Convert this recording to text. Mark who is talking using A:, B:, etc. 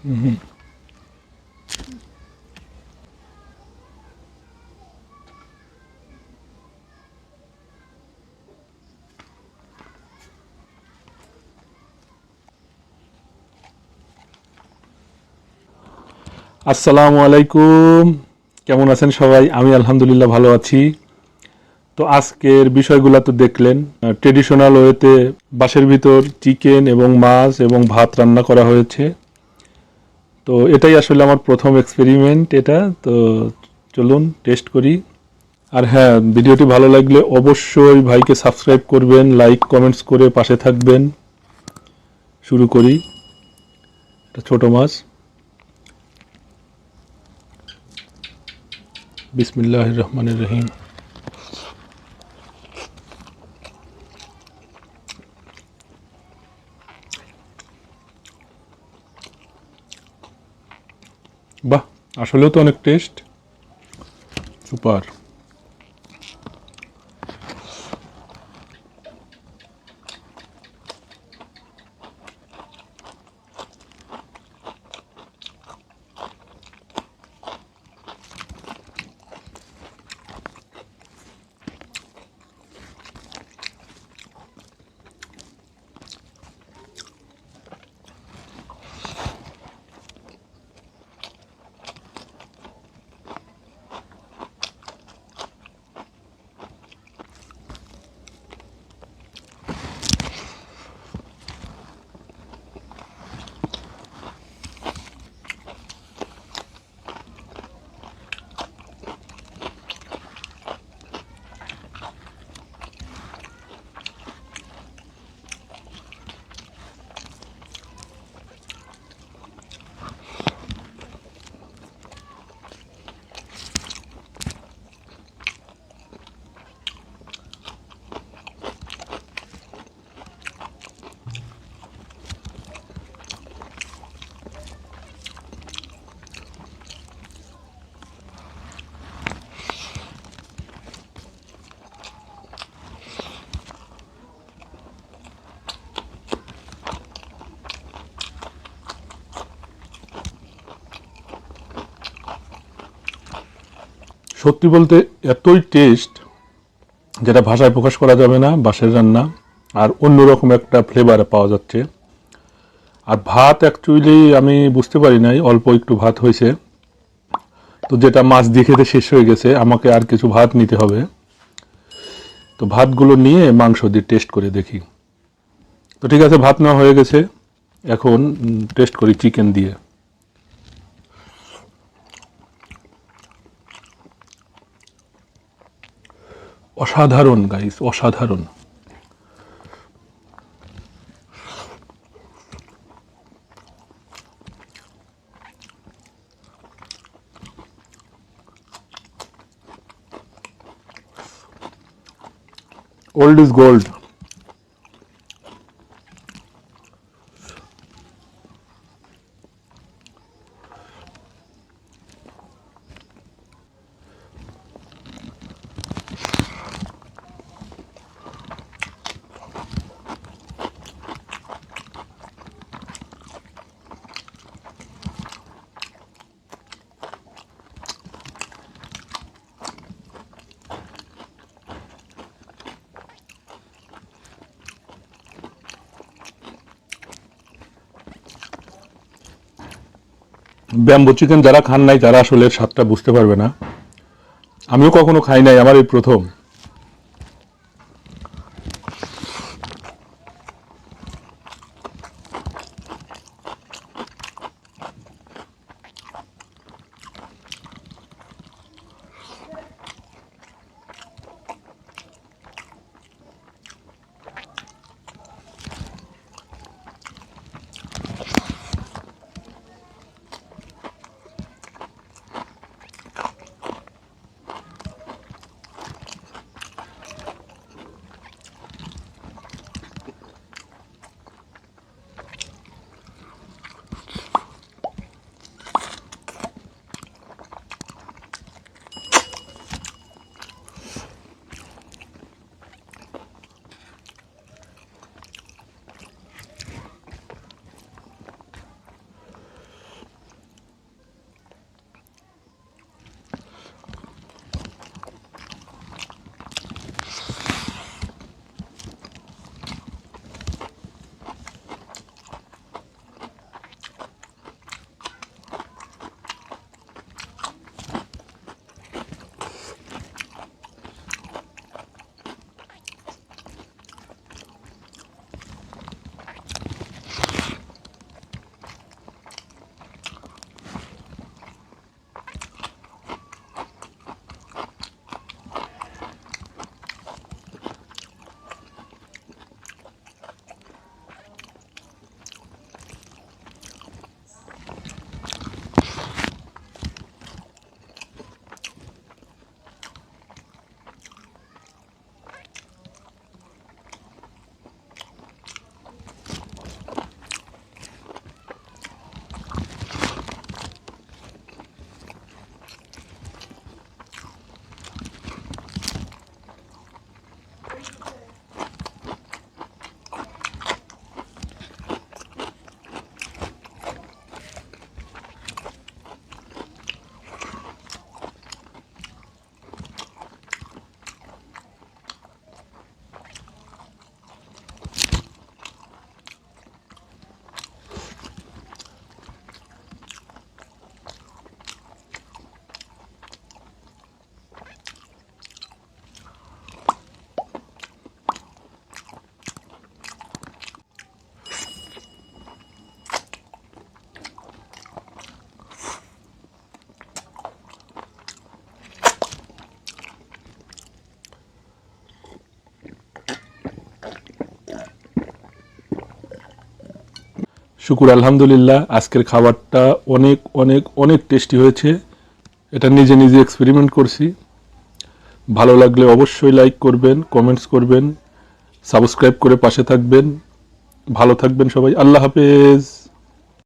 A: আসসালামু আলাইকুম। কেমন আছেন সবাই? আমি আলহামদুলিল্লাহ ভালো আছি। তো আজকের বিষয়গুলো তো দেখলেন। ট্রেডিশনাল ওয়েতে বাসের ভিতর চিকেন এবং মাছ এবং ভাত রান্না করা হয়েছে। তো এটাই আসলে আমার প্রথম এক্সপেরিমেন্ট এটা। তো চলুন টেস্ট করি। আর হ্যাঁ ভিডিওটি ভালো লাগলে অবশ্যই ভাইকে সাবস্ক্রাইব করবেন লাইক কমেন্টস করে পাশে থাকবেন। শুরু করি। এটা ছোট মাছ। বিসমিল্লাহ রহমানের রহিম। আসলেও তো অনেক টেস্ট সুপার। সত্যি বলতে এতই টেস্ট যেটা ভাষায় প্রকাশ করা যাবে না, বাঁশের রান্না, আর অন্যরকম একটা ফ্লেভার পাওয়া যাচ্ছে। আর ভাত অ্যাকচুয়ালি আমি বুঝতে পারি নাই, অল্প একটু ভাত হয়েছে। তো যেটা মাছ দিয়ে খেতে শেষ হয়ে গেছে, আমাকে আর কিছু ভাত নিতে হবে। তো ভাতগুলো নিয়ে মাংস দিয়ে টেস্ট করে দেখি। তো ঠিক আছে, ভাত নেওয়া হয়ে গেছে। এখন টেস্ট করি চিকেন দিয়ে। অসাধারণ গাইস অসাধারণ। Old is gold bamboo chicken যারা খান নাই, তারা আসলে স্বাদটা বুঝতে পারবে না। আমিও কখনো খাই নাই, আমার এই প্রথম। শুকুর, আলহামদুলিল্লাহ, আজকের খাবারটা অনেক অনেক অনেক টেস্টি হয়েছে। এটা নিজে নিজে এক্সপেরিমেন্ট করছি। ভালো লাগলে অবশ্যই লাইক করবেন কমেন্টস করবেন সাবস্ক্রাইব করে পাশে থাকবেন। ভালো থাকবেন সবাই। আল্লাহ হাফেজ।